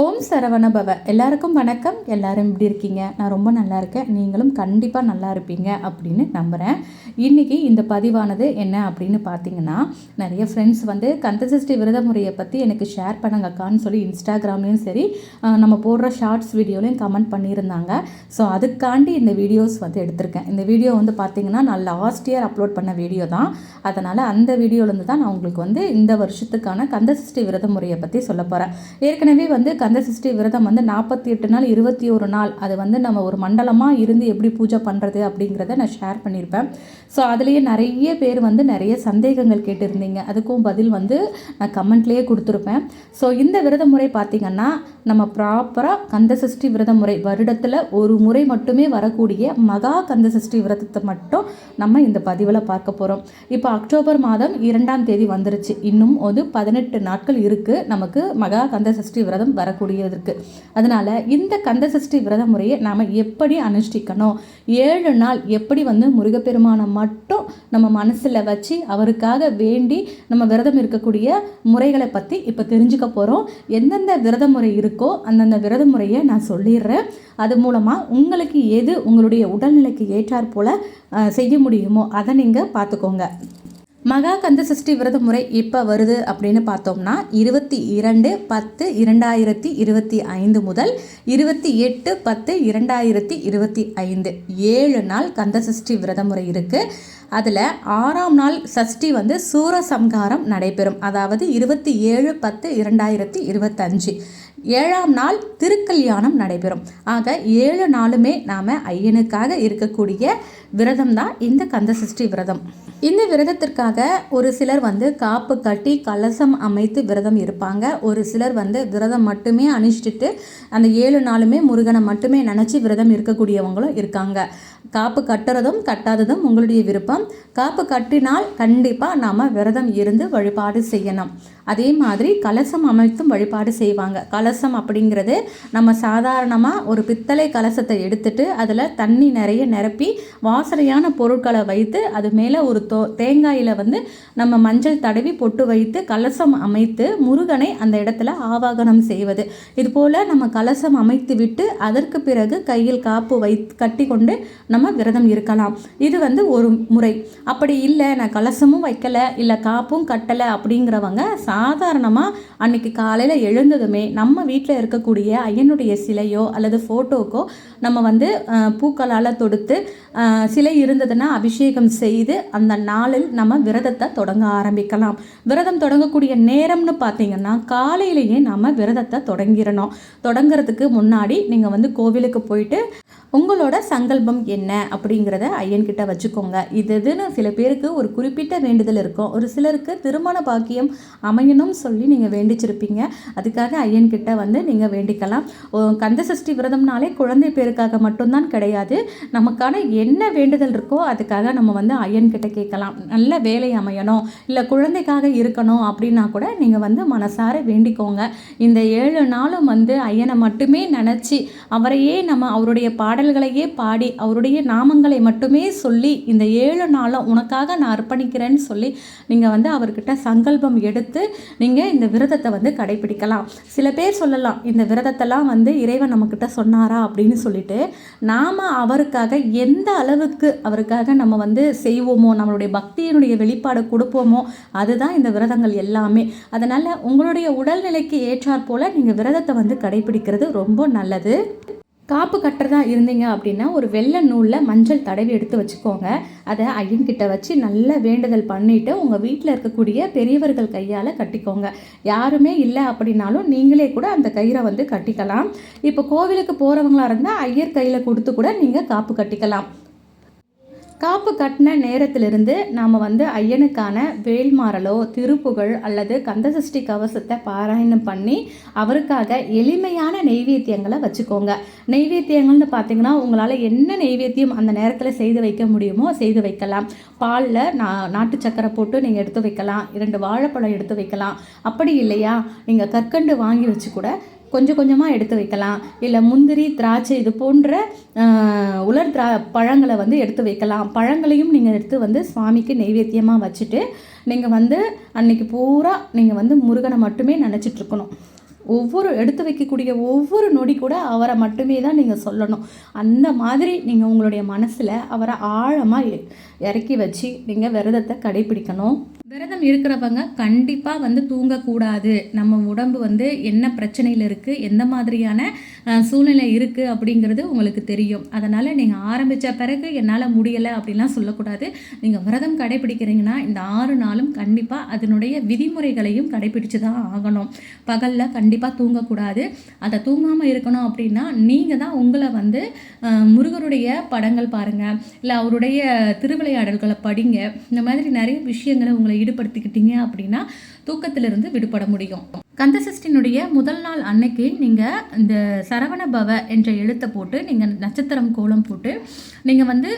ஓம் சரவணபவ. எல்லாருக்கும் வணக்கம். எல்லாரும் எப்படி இருக்கீங்க? நான் ரொம்ப நல்லா இருக்கேன். நீங்களும் கண்டிப்பாக நல்லா இருப்பீங்க அப்படின்னு நம்புகிறேன் இன்றைக்கி இந்த பதிவானது என்ன அப்படின்னு பார்த்தீங்கன்னா நிறைய ஃப்ரெண்ட்ஸ் வந்து கந்தசஷ்டி விரத முறையை பற்றி எனக்கு ஷேர் பண்ணுங்க அக்கான்னு சொல்லி இன்ஸ்டாகிராம்லேயும் சரி நம்ம போடுற ஷார்ட்ஸ் வீடியோலையும் கமெண்ட் பண்ணியிருந்தாங்க. ஸோ அதுக்காண்டி இந்த வீடியோஸ் வந்து எடுத்திருக்கேன். இந்த வீடியோ வந்து பார்த்தீங்கன்னா நான் லாஸ்ட் இயர் அப்லோட் பண்ண வீடியோ தான். அதனால் அந்த வீடியோலேருந்து தான் நான் உங்களுக்கு வந்து இந்த வருஷத்துக்கான கந்தசஷ்டி விரத முறையை பற்றி சொல்ல போகிறேன் ஏற்கனவே வந்து கந்தசஷ்டி விரதம் வந்து நாற்பத்தி எட்டு நாள் இருபத்தி ஒரு நாள். அது வந்து நம்ம ஒரு மண்டலமாக இருந்து எப்படி பூஜை பண்ணுறது அப்படிங்கிறத நான் ஷேர் பண்ணியிருப்பேன். ஸோ அதுலேயே நிறைய பேர் வந்து நிறைய சந்தேகங்கள் கேட்டிருந்தீங்க. அதுக்கும் பதில் வந்து நான் கமெண்ட்லேயே கொடுத்துருப்பேன். ஸோ இந்த விரத முறை பார்த்திங்கன்னா நம்ம ப்ராப்பராக கந்தசஷ்டி விரத முறை வருடத்தில் ஒரு முறை மட்டுமே வரக்கூடிய மகா கந்தசஷ்டி விரதத்தை மட்டும் நம்ம இந்த பதிவில் பார்க்க போகிறோம் இப்போ அக்டோபர் மாதம் இரண்டாம் தேதி வந்துருச்சு. இன்னும் ஒரு பதினெட்டு நாட்கள் இருக்குது நமக்கு மகா கந்த சஷ்டி விரதம் வரக்கூடியதற்கு. அதனால் இந்த கந்தசஷ்டி விரத முறையை நாம் எப்படி அனுஷ்டிக்கணும்? ஏழு நாள் எப்படி வந்து முருகப்பெருமானை மட்டும் நம்ம மனசில் வச்சு அவருக்காக வேண்டி நம்ம விரதம் இருக்கக்கூடிய முறைகளை பற்றி இப்போ தெரிஞ்சுக்க போகிறோம் எந்தெந்த விரத முறை இருக்கோ அந்தந்த விரத முறையை நான் சொல்லிடுறேன். அது மூலமாக உங்களுக்கு எது உங்களுடைய உடல்நிலைக்கு ஏற்றாற்போல் செய்ய முடியுமோ அதை நீங்கள் பார்த்துக்கோங்க. மகா கந்த சஷ்டி விரத முறை இப்போ வருது அப்படின்னு பார்த்தோம்னா இருபத்தி இரண்டு பத்து இரண்டாயிரத்தி இருபத்தி ஐந்து முதல் இருபத்தி எட்டு பத்து இரண்டாயிரத்தி இருபத்தி ஐந்து. ஏழு நாள் கந்த சஷ்டி விரத முறை இருக்குது அதில் ஆறாம் நாள் சஷ்டி வந்து சூரசம்ஹாரம் நடைபெறும். அதாவது இருபத்தி ஏழு பத்து இரண்டாயிரத்தி இருபத்தஞ்சு. ஏழாம் நாள் திருக்கல்யாணம் நடைபெறும். ஆக ஏழு நாளுமே நாம் ஐயனுக்காக இருக்கக்கூடிய விரதம் தான் இந்த கந்தசஷ்டி விரதம். இந்த விரதத்திற்காக ஒரு சிலர் வந்து காப்பு கட்டி கலசம் அமைத்து விரதம் இருப்பாங்க. ஒரு சிலர் வந்து விரதம் மட்டுமே அனுஷ்டிட்டு அந்த ஏழு நாளுமே முருகனை மட்டுமே நினச்சி விரதம் இருக்கக்கூடியவங்களும் இருக்காங்க. காப்பு கட்டுறதும் கட்டாததும் உங்களுடைய விருப்பம். காப்பு கட்டினால் கண்டிப்பாக நாம் விரதம் இருந்து வழிபாடு செய்யணும். அதே மாதிரி கலசம் அமைத்தும் வழிபாடு செய்வாங்க. கலசம் அப்படிங்கிறது நம்ம சாதாரணமாக ஒரு பித்தளை கலசத்தை எடுத்துட்டு அதில் தண்ணி நிறைய நிரப்பி வாசனையான பொருட்களை வைத்து அது மேலே ஒரு தோ தேங்காயில் வந்து நம்ம மஞ்சள் தடவி பொட்டு வைத்து கலசம் அமைத்து முருகனை அந்த இடத்துல ஆவாகனம் செய்வது. இதுபோல் நம்ம கலசம் அமைத்து விட்டு அதற்கு பிறகு கையில் காப்பு வை கட்டி கொண்டு நம்ம விரதம் இருக்கலாம். இது வந்து ஒரு முறை. அப்படி இல்லை நான் கலசமும் வைக்கலை இல்லை காப்பும் கட்டலை அப்படிங்கிறவங்க சா சாதாரணமாக அன்னைக்கு காலையில் எழுந்ததுமே நம்ம வீட்டில் இருக்கக்கூடிய ஐயனுடைய சிலையோ அல்லது ஃபோட்டோக்கோ நம்ம வந்து பூக்களால் தொடுத்து சிலை இருந்ததுன்னா அபிஷேகம் செய்து அந்த நாளில் நம்ம விரதத்தை தொடங்க ஆரம்பிக்கலாம். விரதம் தொடங்கக்கூடிய நேரம்னு பார்த்தீங்கன்னா காலையிலேயே நம்ம விரதத்தை தொடங்கிடணும். தொடங்குறதுக்கு முன்னாடி நீங்கள் வந்து கோவிலுக்கு போயிட்டு உங்களோட சங்கல்பம் என்ன அப்படிங்கிறத ஐயன்கிட்ட வச்சுக்கோங்க. இது இதுன்னு சில பேருக்கு ஒரு குறிப்பிட்ட வேண்டுதல் இருக்கும். ஒரு சிலருக்கு திருமண பாக்கியம் அமையணும் சொல்லி நீங்கள் வேண்டிச்சிருப்பீங்க. அதுக்காக ஐயன்கிட்ட வந்து நீங்கள் வேண்டிக்கலாம். ஓ, கந்த சஷ்டி விரதம்னாலே குழந்தை பேருக்காக மட்டும்தான் கிடையாது. நமக்கான என்ன வேண்டுதல் இருக்கோ அதுக்காக நம்ம வந்து ஐயன்கிட்ட கேட்கலாம். நல்ல வேலை அமையணும். இல்லை குழந்தைக்காக இருக்கணும் அப்படின்னா கூட நீங்கள் வந்து மனசார வேண்டிக்கோங்க. இந்த ஏழு நாளும் வந்து ஐயனை மட்டுமே நினச்சி அவரையே நம்ம அவருடைய பாடல்களையே பாடி அவருடைய நாமங்களை மட்டுமே சொல்லி இந்த ஏழு நாளும் உனக்காக நான் அர்ப்பணிக்கிறேன்னு சொல்லி நீங்கள் வந்து அவர்கிட்ட சங்கல்பம் எடுத்து நீங்கள் இந்த விரதத்தை வந்து கடைபிடிக்கலாம். சில பேர் சொல்லலாம் இந்த விரதத்தெல்லாம் வந்து இறைவன் நம்மக்கிட்ட சொன்னாரா அப்படின்னு சொல்லிட்டு நாம் அவருக்காக எந்த அளவுக்கு அவருக்காக நம்ம வந்து செய்வோமோ நம்மளுடைய பக்தியினுடைய வெளிப்பாடு கொடுப்போமோ அதுதான் இந்த விரதங்கள் எல்லாமே. அதனால் உங்களுடைய உடல்நிலைக்கு ஏற்றாற் போல் நீங்கள் விரதத்தை வந்து கடைபிடிக்கிறது ரொம்ப நல்லது. காப்பு கட்டுறதா இருந்தீங்க அப்படின்னா ஒரு வெள்ளை நூலில் மஞ்சள் தடவி எடுத்து வச்சுக்கோங்க. அதை ஐயன்கிட்ட வச்சு நல்லா வேண்டுதல் பண்ணிவிட்டு உங்கள் வீட்டில் இருக்கக்கூடிய பெரியவர்கள் கையால் கட்டிக்கோங்க. யாருமே இல்லை அப்படின்னாலும் நீங்களே கூட அந்த கயிறை வந்து கட்டிக்கலாம். இப்போ கோவிலுக்கு போகிறவங்களா இருந்தால் ஐயர் கையில் கொடுத்து கூட நீங்கள் காப்பு கட்டிக்கலாம். காப்பு கட்டின நேரத்திலிருந்து நாம் வந்து ஐயனுக்கான வேல்மாறலோ திருப்புகழ் அல்லது கந்தசஷ்டி கவசத்தை பாராயணம் பண்ணி அவருக்காக எளிமையான நெய்வேத்தியங்களை வச்சுக்கோங்க. நெய்வேத்தியங்கள்னு பார்த்தீங்கன்னா உங்களால் என்ன நெய்வேத்தியம் அந்த நேரத்தில் செய்து வைக்க முடியுமோ செய்து வைக்கலாம். பாலில் நா நாட்டு சக்கரை போட்டு நீங்கள் எடுத்து வைக்கலாம். இரண்டு வாழைப்பழம் எடுத்து வைக்கலாம். அப்படி இல்லையா? நீங்கள் கற்கண்டு வாங்கி வச்சு கூட கொஞ்சம் கொஞ்சமாக எடுத்து வைக்கலாம். இல்லை முந்திரி திராட்சை இது போன்ற உலர் திரா பழங்களை வந்து எடுத்து வைக்கலாம். பழங்களையும் நீங்கள் எடுத்து வந்து சுவாமிக்கு நெய்வேத்தியமாக வச்சுட்டு நீங்கள் வந்து அன்னைக்கு பூரா நீங்கள் வந்து முருகனை மட்டுமே நினச்சிட்ருக்கணும் ஒவ்வொரு எடுத்து வைக்கக்கூடிய ஒவ்வொரு நொடி கூட அவரை மட்டுமே தான் நீங்கள் சொல்லணும். அந்த மாதிரி நீங்கள் உங்களுடைய மனசில் அவரை ஆழமாக இறக்கி வச்சு நீங்கள் விரதத்தை கடைபிடிக்கணும். விரதம் இருக்கிறவங்க கண்டிப்பாக வந்து தூங்கக்கூடாது. நம்ம உடம்பு வந்து என்ன பிரச்சனையில் இருக்குது எந்த மாதிரியான சூழ்நிலை இருக்குது அப்படிங்கிறது உங்களுக்கு தெரியும். அதனால் நீங்கள் ஆரம்பித்த பிறகு என்னால் முடியலை அப்படிலாம் சொல்லக்கூடாது. நீங்கள் விரதம் கடைபிடிக்கிறீங்கன்னா இந்த ஆறு நாளும் கண்டிப்பாக அதனுடைய விதிமுறைகளையும் கடைபிடிச்சு தான் ஆகணும். பகலில் கண்டிப்பாக கண்டிப்பாக தூங்கக்கூடாது. அதை தூங்காமல் இருக்கணும் அப்படின்னா நீங்கள் தான் உங்களை வந்து முருகருடைய படங்கள் பாருங்கள் இல்லை அவருடைய திருவிளையாடல்களை படிங்க. இந்த மாதிரி நிறைய விஷயங்களை உங்களை ஈடுபடுத்திக்கிட்டீங்க அப்படின்னா தூக்கத்திலிருந்து விடுபட முடியும். கந்தசஷ்டினுடைய முதல் நாள் அன்னைக்கு நீங்கள் இந்த சரவண பவ என்ற எழுத்தை போட்டு நீங்கள் நட்சத்திரம் கோலம் போட்டு நீங்கள் வந்து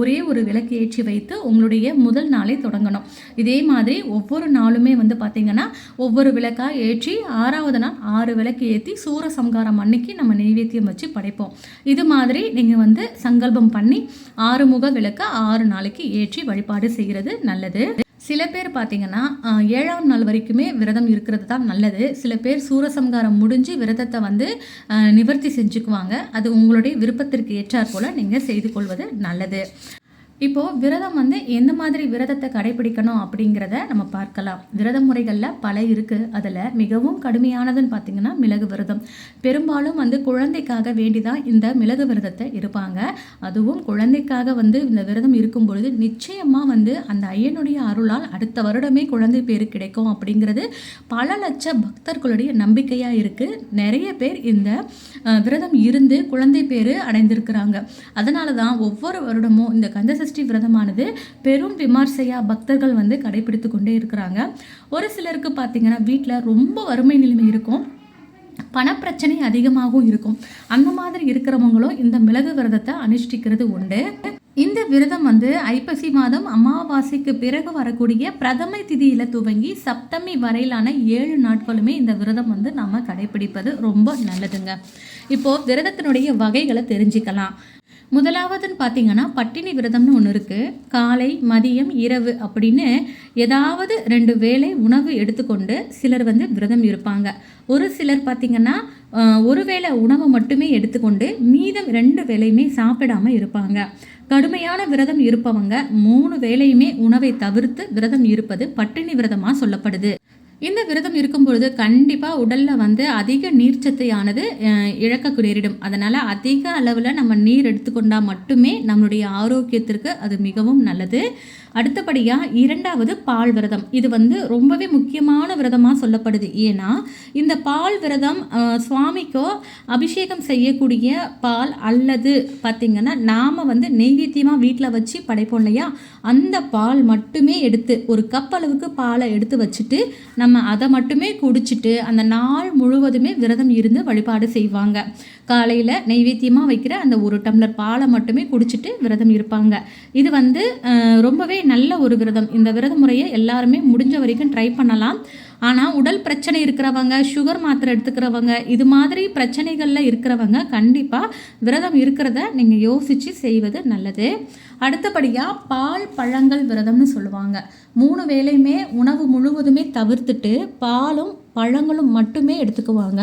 ஒரே ஒரு விளக்கு ஏற்றி வைத்து உங்களுடைய முதல் நாளை தொடங்கணும். இதே மாதிரி ஒவ்வொரு நாளுமே வந்து பார்த்திங்கன்னா ஒவ்வொரு விளக்காக ஏற்றி ஆறாவது நாள் ஆறு விளக்கு ஏற்றி சூரசம்காரம் அன்னைக்கு நம்ம நெய்வேத்தியம் வச்சு படைப்போம். இது மாதிரி நீங்கள் வந்து சங்கல்பம் பண்ணி ஆறுமுக விளக்க ஆறு நாளைக்கு ஏற்றி வழிபாடு செய்கிறது நல்லது. சில பேர் பார்த்தீங்கன்னா ஏழாம் நாள் வரைக்குமே விரதம் இருக்கிறது தான் நல்லது. சில பேர் சூரசம்காரம் முடிஞ்சு விரதத்தை வந்து நிவர்த்தி செஞ்சுக்குவாங்க. அது உங்களுடைய விருப்பத்திற்கு ஏற்றாற்போல் நீங்கள் செய்து கொள்வது நல்லது. இப்போது விரதம் வந்து எந்த மாதிரி விரதத்தை கடைபிடிக்கணும் அப்படிங்கிறத நம்ம பார்க்கலாம். விரத முறைகளில் பல இருக்குது அதில் மிகவும் கடுமையானதுன்னு பார்த்தீங்கன்னா மிளகு விரதம். பெரும்பாலும் வந்து குழந்தைக்காக வேண்டி தான் இந்த மிளகு விரதத்தை இருப்பாங்க. அதுவும் குழந்தைக்காக வந்து இந்த விரதம் இருக்கும் பொழுது நிச்சயமாக வந்து அந்த ஐயனுடைய அருளால் அடுத்த வருடமே குழந்தை பேரு கிடைக்கும் அப்படிங்கிறது பல லட்ச பக்தர்களுடைய நம்பிக்கையாக இருக்குது நிறைய பேர் இந்த விரதம் இருந்து குழந்தை பேரு அடைந்திருக்கிறாங்க. அதனால தான் ஒவ்வொரு வருடமும் இந்த கந்தச கந்தசஷ்டி விரதமானது பெரும் விமர்சையா பக்தர்கள் வந்து கடைபிடித்து கொண்டே இருக்கிறாங்க. ஒரு சிலருக்கு பார்த்தீங்கன்னா வீட்டில் ரொம்ப வறுமை நிலைமை இருக்கும். பணப்பிரச்சனை அதிகமாகவும் இருக்கும். அந்த மாதிரி இருக்கிறவங்களும் இந்த மிளகு விரதத்தை அனுஷ்டிக்கிறது உண்டு. இந்த விரதம் வந்து ஐப்பசி மாதம் அமாவாசைக்கு பிறகு வரக்கூடிய பிரதமை திதியில துவங்கி சப்தமி வரையிலான ஏழு நாட்களுமே இந்த விரதம் வந்து நாம் கடைபிடிப்பது ரொம்ப நல்லதுங்க. இப்போ விரதத்தினுடைய வகைகளை தெரிஞ்சுக்கலாம். முதலாவதுன்னு பார்த்தீங்கன்னா பட்டினி விரதம்னு ஒன்று இருக்குது காலை மதியம் இரவு அப்படின்னு ஏதாவது ரெண்டு வேளை உணவு எடுத்துக்கொண்டு சிலர் வந்து விரதம் இருப்பாங்க. ஒரு சிலர் பார்த்திங்கன்னா ஒரு வேளை உணவை மட்டுமே எடுத்துக்கொண்டு மீதம் ரெண்டு வேலையுமே சாப்பிடாம இருப்பாங்க. கடுமையான விரதம் இருப்பவங்க மூணு வேளையுமே உணவை தவிர்த்து விரதம் இருப்பது பட்டினி விரதமாக சொல்லப்படுது. இந்த விரதம் இருக்கும் பொழுது கண்டிப்பாக உடலில் வந்து அதிக நீர்ச்சத்தையானது சத்தையானது இழக்க நேரிடும். அதனால் அதிக அளவில் நம்ம நீர் எடுத்துக்கொண்டால் மட்டுமே நம்மளுடைய ஆரோக்கியத்திற்கு அது மிகவும் நல்லது. அடுத்தபடியாக இரண்டாவது பால் விரதம். இது வந்து ரொம்பவே முக்கியமான விரதமாக சொல்லப்படுது. ஏன்னா இந்த பால் விரதம் சுவாமிக்கோ அபிஷேகம் செய்யக்கூடிய பால் அல்லது பார்த்திங்கன்னா நாம் வந்து நெய்வேத்தியமாக வீட்டில் வச்சு படைப்போம் இல்லையா? அந்த பால் மட்டுமே எடுத்து ஒரு கப் அளவுக்கு பாலை எடுத்து வச்சுட்டு நம்ம அதை மட்டுமே குடிச்சிட்டு அந்த நாள் முழுவதுமே விரதம் இருந்து வழிபாடு செய்வாங்க. காலையில் நைவேத்தியமாக வைக்கிற அந்த ஒரு டம்ளர் பாலை மட்டுமே குடிச்சிட்டு விரதம் இருப்பாங்க. இது வந்து ரொம்பவே நல்ல ஒரு விரதம். இந்த விரத முறையை எல்லாருமே முடிஞ்ச வரைக்கும் ட்ரை பண்ணலாம். ஆனால் உடல் பிரச்சனை இருக்கிறவங்க சுகர் மாத்திரை எடுத்துக்கிறவங்க இது மாதிரி பிரச்சனைகளில் இருக்கிறவங்க கண்டிப்பாக விரதம் இருக்கிறத நீங்கள் யோசித்து செய்வது நல்லது. அடுத்தபடியாக பால் பழங்கள் விரதம்னு சொல்லுவாங்க. மூணு வேலையுமே உணவு முழுவதுமே தவிர்த்துட்டு பாலும் பழங்களும் மட்டுமே எடுத்துக்குவாங்க.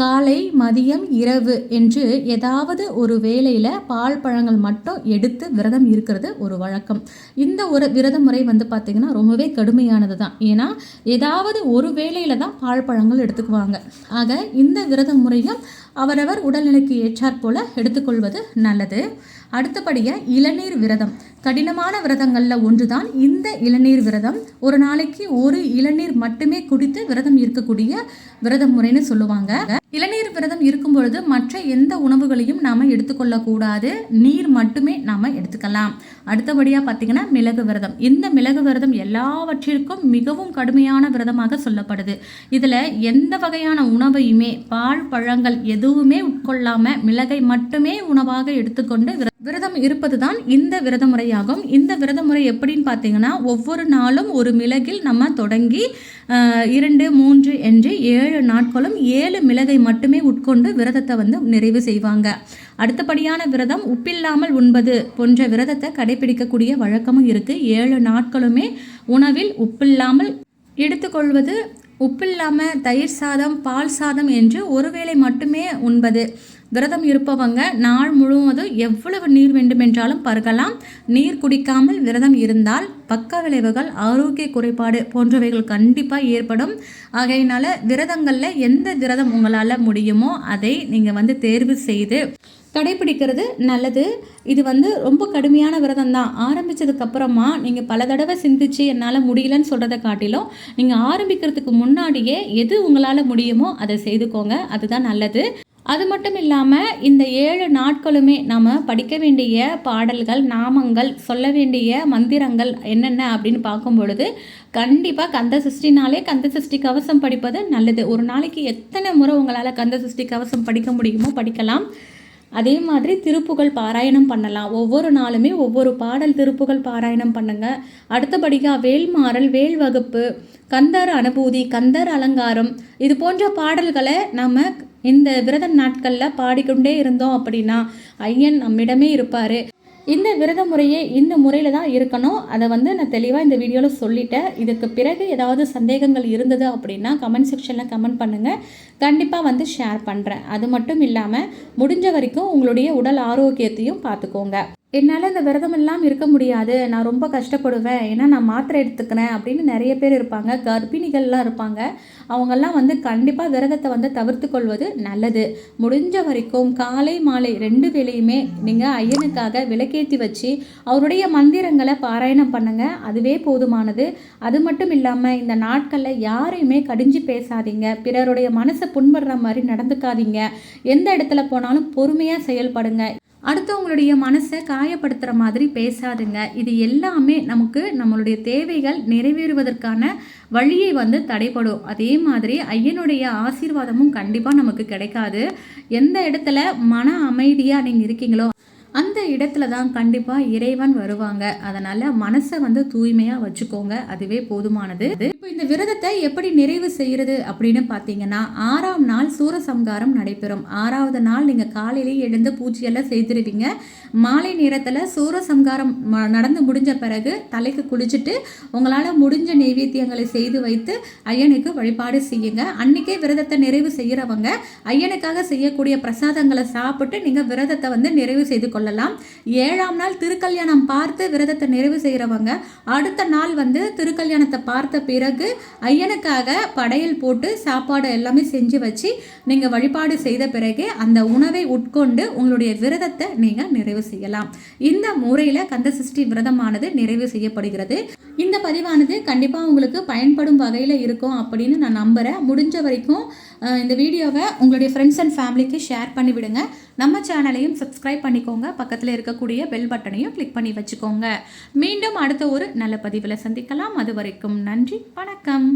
காலை மதியம் இரவு என்று ஏதாவது ஒரு வேலையில் பால் பழங்கள் மட்டும் எடுத்து விரதம் இருக்கிறது ஒரு வழக்கம். இந்த ஒரு விரத முறை வந்து பார்த்திங்கன்னா ரொம்பவே கடுமையானது தான் ஏன்னா ஏதாவது ஒரு வேலையில் தான் பால் பழங்கள் எடுத்துக்குவாங்க. ஆக இந்த விரத முறையும் அவரவர் உடல்நிலைக்கு ஏற்றாற் போல் எடுத்துக்கொள்வது நல்லது. அடுத்தபடியாக இளநீர் விரதம். கடினமான விரதங்களில் ஒன்றுதான் இந்த இளநீர் விரதம். ஒரு நாளைக்கு ஒரு இளநீர் மட்டுமே குடித்து விரதம் இருக்கக்கூடிய விரத முறைன்னு சொல்லுவாங்க. இளநீர் விரதம் இருக்கும் பொழுது மற்ற எந்த உணவுகளையும் நாம் எடுத்துக்கொள்ளக்கூடாது. நீர் மட்டுமே நாம் எடுத்துக்கலாம். அடுத்தபடியாக பார்த்தீங்கன்னா மிளகு விரதம். இந்த மிளகு விரதம் எல்லாவற்றிற்கும் மிகவும் கடுமையான விரதமாக சொல்லப்படுது. இதில் எந்த வகையான உணவையுமே பால் பழங்கள் எதுவுமே உட்கொள்ளாம மிளகை மட்டுமே உணவாக எடுத்துக்கொண்டு விரதம் இருப்பது தான் இந்த விரத முறையாகும் இந்த விரத முறை எப்படின்னு பார்த்தீங்கன்னா ஒவ்வொரு நாளும் ஒரு மிளகில் நம்ம தொடங்கி இரண்டு மூன்று என்று ஏழு நாட்களும் ஏழு மிளகை மட்டுமே உட்கொண்டு விரதத்தை வந்து நிறைவு செய்வாங்க. அடுத்தபடியான விரதம் உப்பில்லாமல் உண்பது போன்ற விரதத்தை கடைபிடிக்கக்கூடிய வழக்கமும் இருக்குது ஏழு நாட்களுமே உணவில் உப்பில்லாமல் எடுத்துக்கொள்வது உப்பில்லாமல் தயிர் சாதம் பால் சாதம் என்று ஒருவேளை மட்டுமே உண்பது. விரதம் இருப்பவங்க நாள் முழுவதும் எவ்வளவு நீர் வேண்டுமென்றாலும் பருகலாம். நீர் குடிக்காமல் விரதம் இருந்தால் பக்க விளைவுகள் ஆரோக்கிய குறைபாடு போன்றவைகள் கண்டிப்பாக ஏற்படும். ஆகையினால விரதங்களில் எந்த விரதம் உங்களால் முடியுமோ அதை நீங்கள் வந்து தேர்வு செய்து கடைபிடிக்கிறது நல்லது. இது வந்து ரொம்ப கடுமையான விரதம் தான் ஆரம்பித்ததுக்கப்புறமா நீங்கள் பல தடவை சிந்திச்சு என்னால் முடியலன்னு சொல்கிறத காட்டிலும் நீங்கள் ஆரம்பிக்கிறதுக்கு முன்னாடியே எது உங்களால் முடியுமோ அதை செய்துக்கோங்க. அதுதான் நல்லது. அது மட்டும் இல்லாமல் இந்த ஏழு நாட்களுமே நாம் படிக்க வேண்டிய பாடல்கள் நாமங்கள் சொல்ல வேண்டிய மந்திரங்கள் என்னென்ன அப்படின்னு பார்க்கும் பொழுது கண்டிப்பாக கந்த சஷ்டினாலே கந்த சஷ்டி கவசம் படிப்பது நல்லது. ஒரு நாளைக்கு எத்தனை முறை உங்களால் கந்த சஷ்டி கவசம் படிக்க முடியுமோ படிக்கலாம். அதே மாதிரி திருப்புகள் பாராயணம் பண்ணலாம். ஒவ்வொரு நாளுமே ஒவ்வொரு பாடல் திருப்புகள் பாராயணம் பண்ணுங்க. அடுத்தபடியாக வேல்மாறல் வேல் வகுப்பு கந்தர் அனுபூதி கந்தர் அலங்காரம் இது போன்ற பாடல்களை நம்ம இந்த விரத நாட்களில் பாடிக்கொண்டே இருந்தோம் அப்படின்னா ஐயன் நம்மிடமே இருப்பார். இந்த விரத முறையே இந்த முறையில் தான் இருக்கணும். அதை வந்து நான் தெளிவாக இந்த வீடியோவில் சொல்லிட்டேன். இதுக்கு பிறகு ஏதாவது சந்தேகங்கள் இருந்தது அப்படின்னா கமெண்ட் செக்ஷனில் கமெண்ட் பண்ணுங்கள் கண்டிப்பாக வந்து ஷேர் பண்ணுறேன் அது மட்டும் இல்லாமல் முடிஞ்ச வரைக்கும் உங்களுடைய உடல் ஆரோக்கியத்தையும் பார்த்துக்கோங்க. என்னால் இந்த விரதம் எல்லாம் இருக்க முடியாது. நான் ரொம்ப கஷ்டப்படுவேன். ஏன்னா நான் மாத்திரை எடுத்துக்கிறேன் அப்படின்னு நிறைய பேர் இருப்பாங்க. கர்ப்பிணிகள்லாம் இருப்பாங்க. அவங்கெல்லாம் வந்து கண்டிப்பாக விரதத்தை வந்து தவிர்த்து கொள்வது நல்லது. முடிஞ்ச வரைக்கும் காலை மாலை ரெண்டு வேலையுமே நீங்கள் ஐயனுக்காக விளக்கேற்றி வச்சு அவருடைய மந்திரங்களை பாராயணம் பண்ணுங்கள் அதுவே போதுமானது. அது மட்டும் இல்லாமல் இந்த நாட்களில் யாரையுமே கடிஞ்சு பேசாதீங்க. பிறருடைய மனசை புண்படுற மாதிரி நடந்துக்காதீங்க. எந்த இடத்துல போனாலும் பொறுமையாக செயல்படுங்க. அடுத்தவங்களுடைய மனசை காயப்படுத்துகிற மாதிரி பேசாதுங்க. இது எல்லாமே நமக்கு நம்மளுடைய தேவைகள் நிறைவேறுவதற்கான வழியை வந்து தடைப்படும் அதே மாதிரி ஐயனுடைய ஆசீர்வாதமும் கண்டிப்பாக நமக்கு கிடைக்காது. எந்த இடத்துல மன அமைதியாக நீங்கள் இருக்கீங்களோ அந்த இடத்துல தான் கண்டிப்பாக இறைவன் வருவாங்க. அதனால் மனசை வந்து தூய்மையாக வச்சுக்கோங்க. அதுவே போதுமானது. இப்போ இந்த விரதத்தை எப்படி நிறைவு செய்கிறது அப்படின்னு பார்த்தீங்கன்னா ஆறாம் நாள் சூரசம்காரம் நடைபெறும். ஆறாவது நாள் நீங்கள் காலையிலேயே எழுந்து பூச்சியெல்லாம் செய்திருவீங்க. மாலை நேரத்தில் சூரசம்காரம் நடந்து முடிஞ்ச பிறகு தலைக்கு குளிச்சுட்டு உங்களால் முடிஞ்ச நெய்வேத்தியங்களை செய்து வைத்து ஐயனுக்கு வழிபாடு செய்யுங்க. அன்னைக்கே விரதத்தை நிறைவு செய்கிறவங்க ஐயனுக்காக செய்யக்கூடிய பிரசாதங்களை சாப்பிட்டு நீங்கள் விரதத்தை வந்து நிறைவு செய்து கொள்ளலாம். ஏழாம் நாள் திருக்கல்யாணம் பார்த்து விரதத்தை நிறைவு செய்கிறவங்க அடுத்த நாள் வந்து திருக்கல்யாணத்தை பார்த்த பிறகு ஐயனுக்காக படையல் போட்டு சாப்பாடு எல்லாமே செஞ்சு வச்சு நீங்கள் வழிபாடு செய்த பிறகு அந்த உணவை உட்கொண்டு உங்களுடைய விரதத்தை நீங்கள் நிறைவு செய்யலாம். இந்த முறையில் கந்த சிருஷ்டி விரதமானது நிறைவு செய்யப்படுகிறது. இந்த பதிவானது கண்டிப்பாக உங்களுக்கு பயன்படும் வகையில் இருக்கும் அப்படின்னு நான் நம்புகிறேன் முடிஞ்ச வரைக்கும் இந்த வீடியோவை உங்களுடைய ஃப்ரெண்ட்ஸ் அண்ட் ஃபேமிலிக்கு ஷேர் பண்ணி விடுங்க. நம்ம சேனலையும் சப்ஸ்கிரைப் பண்ணிக்கோங்க. பக்கத்தில் இருக்கக்கூடிய பெல் பட்டனையும் கிளிக் பண்ணி வச்சுக்கோங்க. மீண்டும் அடுத்த ஒரு நல்ல பதிவில் சந்திக்கலாம். அது வரைக்கும் நன்றி வணக்கம்.